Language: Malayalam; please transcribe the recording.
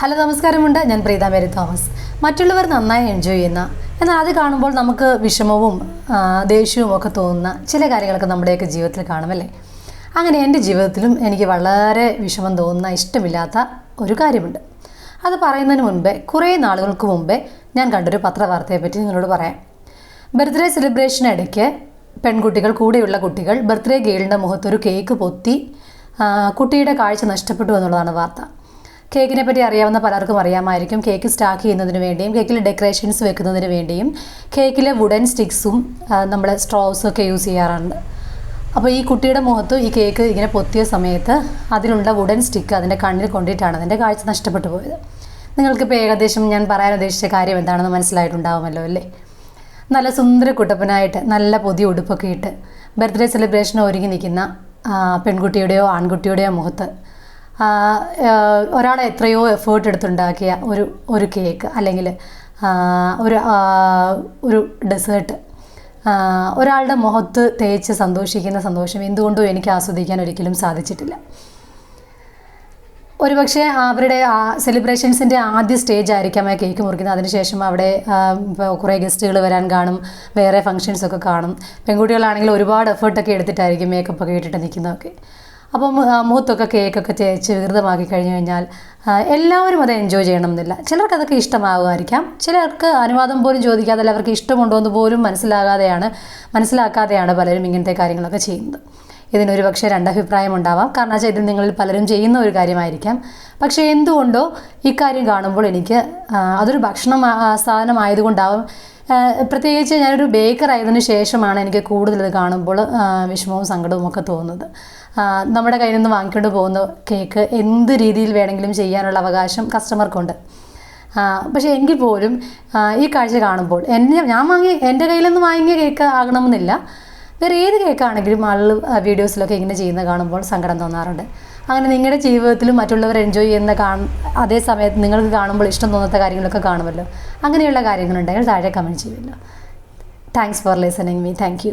ഹലോ നമസ്കാരമുണ്ട്. ഞാൻ പ്രീത മേരി തോമസ്. മറ്റുള്ളവർ നന്നായി എൻജോയ് ചെയ്യുന്ന എന്നാൽ അത് കാണുമ്പോൾ നമുക്ക് വിഷമവും ദേഷ്യവും ഒക്കെ തോന്നുന്ന ചില കാര്യങ്ങളൊക്കെ നമ്മുടെയൊക്കെ ജീവിതത്തിൽ കാണുമല്ലേ അങ്ങനെ എന്റെ ജീവിതത്തിലും എനിക്ക് വളരെ വിഷമം തോന്നുന്ന ഇഷ്ടമില്ലാത്ത ഒരു കാര്യമുണ്ട്. അത് പറയുന്നതിന് മുൻപേ കുറേ നാളുകൾക്ക് മുമ്പേ ഞാൻ കണ്ടൊരു പത്രവാർത്തയെ പറ്റി നിങ്ങളോട് പറയാം. ബർത്ത്ഡേ സെലിബ്രേഷനിടയ്ക്ക് പെൺകുട്ടികൾ കൂടെയുള്ള കുട്ടികൾ ബർത്ത്ഡേ ഗേളിന്റെ മുഖത്തൊരു കേക്ക് പൊത്തി കുട്ടിയുടെ കാഴ്ച നഷ്ടപ്പെട്ടു എന്നുള്ളതാണ് വാർത്ത. കേക്കിനെ പറ്റി അറിയാവുന്ന പലർക്കും അറിയാമായിരിക്കും. കേക്ക് സ്റ്റാക്ക് ചെയ്യുന്നതിന് വേണ്ടിയും കേക്കിൽ ഡെക്കറേഷൻസ് വെക്കുന്നതിന് വേണ്ടിയും കേക്കിലെ വുഡൻ സ്റ്റിക്സും നമ്മൾ സ്ട്രോസും ഒക്കെ യൂസ് ചെയ്യാറുണ്ട്. അപ്പോൾ ഈ കുട്ടിയുടെ മുഖത്ത് ഈ കേക്ക് ഇങ്ങനെ പൊത്തിയ സമയത്ത് അതിലുള്ള വുഡൻ സ്റ്റിക്ക് അതിന്റെ കണ്ണിൽ കൊണ്ടിട്ടാണ് അതിന്റെ കാഴ്ച നഷ്ടപ്പെട്ടു പോയത്. നിങ്ങൾക്കിപ്പോൾ ഏകദേശം ഞാൻ പറയാൻ ഉദ്ദേശിച്ച കാര്യം എന്താണെന്ന് മനസ്സിലായിട്ടുണ്ടാവുമല്ലോ അല്ലേ? നല്ല സുന്ദര കുട്ടപ്പനായിട്ട് നല്ല പുതിയ ഉടുപ്പൊക്കെ ഇട്ട് ബർത്ത്ഡേ സെലിബ്രേഷൻ ഒരുങ്ങി നിൽക്കുന്ന പെൺകുട്ടിയുടെയോ ആൺകുട്ടിയുടെയോ മുഖത്ത് ഒരാൾ എത്രയോ എഫേർട്ട് എടുത്തുണ്ടാക്കിയ ഒരു ഒരു കേക്ക് അല്ലെങ്കിൽ ഒരു ഒരു ഡെസേർട്ട് ഒരാളുടെ മുഖത്ത് തേച്ച് സന്തോഷിക്കുന്ന സന്തോഷം എന്തുകൊണ്ടും എനിക്ക് ആസ്വദിക്കാൻ ഒരിക്കലും സാധിച്ചിട്ടില്ല. ഒരുപക്ഷെ അവരുടെ സെലിബ്രേഷൻസിന്റെ ആദ്യ സ്റ്റേജ് ആയിരിക്കാം ആ കേക്ക് മുറിക്കുന്നത്. അതിനുശേഷം അവിടെ കുറേ ഗസ്റ്റുകൾ വരാൻ കാണും. വേറെ ഫങ്ഷൻസ് ഒക്കെ കാണും. പെൺകുട്ടികളാണെങ്കിൽ ഒരുപാട് എഫേർട്ടൊക്കെ എടുത്തിട്ടായിരിക്കും മേക്കപ്പ് ഒക്കെ ഇട്ടിട്ട് നിൽക്കുന്നതൊക്കെ. അപ്പം മുഖത്തൊക്കെ കേക്കൊക്കെ തേച്ച് വികൃതമാക്കി കഴിഞ്ഞു കഴിഞ്ഞാൽ എല്ലാവരും അത് എൻജോയ് ചെയ്യണം എന്നില്ല ചിലർക്ക് അതൊക്കെ ഇഷ്ടമാകുമായിരിക്കാം. ചിലർക്ക് അനുവാദം പോലും ചോദിക്കാതെ അവർക്ക് ഇഷ്ടമുണ്ടോ എന്ന് പോലും മനസ്സിലാകാതെയാണ് മനസ്സിലാക്കാതെയാണ് പലരും ഇങ്ങനത്തെ കാര്യങ്ങളൊക്കെ ചെയ്യുന്നത്. ഇതിനൊരു പക്ഷേ രണ്ടഭിപ്രായം ഉണ്ടാവാം. കാരണം വെച്ചാൽ ഇതിൽ നിങ്ങളിൽ പലരും ചെയ്യുന്ന ഒരു കാര്യമായിരിക്കാം. പക്ഷേ എന്തുകൊണ്ടോ ഇക്കാര്യം കാണുമ്പോൾ എനിക്ക് അതൊരു ഭക്ഷണം സാധനമായതുകൊണ്ടാവും പ്രത്യേകിച്ച് ഞാനൊരു ആയതിന് ശേഷമാണ് എനിക്ക് കൂടുതൽ ഇത് കാണുമ്പോൾ വിഷമവും സങ്കടവും ഒക്കെ തോന്നുന്നത്. നമ്മുടെ കയ്യിൽ നിന്ന് വാങ്ങിക്കൊണ്ട് പോകുന്ന കേക്ക് എന്ത് രീതിയിൽ വേണമെങ്കിലും ചെയ്യാനുള്ള അവകാശം കസ്റ്റമർക്കുണ്ട് പക്ഷേ എങ്കിൽ പോലും ഈ കാഴ്ച കാണുമ്പോൾ എന്നെ ഞാൻ വാങ്ങി എന്റെ കയ്യിൽ നിന്ന് വാങ്ങിയ കേക്ക് ആകണമെന്നില്ല. വേറെ ഏത് കേക്കാണെങ്കിലും ആളുകൾ വീഡിയോസിലൊക്കെ ഇങ്ങനെ ചെയ്യുന്നത് കാണുമ്പോൾ സങ്കടം തോന്നാറുണ്ട്. അങ്ങനെ നിങ്ങളുടെ ജീവിതത്തിലും മറ്റുള്ളവർ എൻജോയ് ചെയ്യുന്ന കാണ അതേ സമയത്ത് നിങ്ങൾക്ക് കാണുമ്പോൾ ഇഷ്ടം തോന്നാത്ത കാര്യങ്ങളൊക്കെ കാണുമല്ലോ. അങ്ങനെയുള്ള കാര്യങ്ങളുണ്ടെങ്കിൽ താഴെ കമന്റ് ചെയ്യുമല്ലോ. Thanks for listening me thank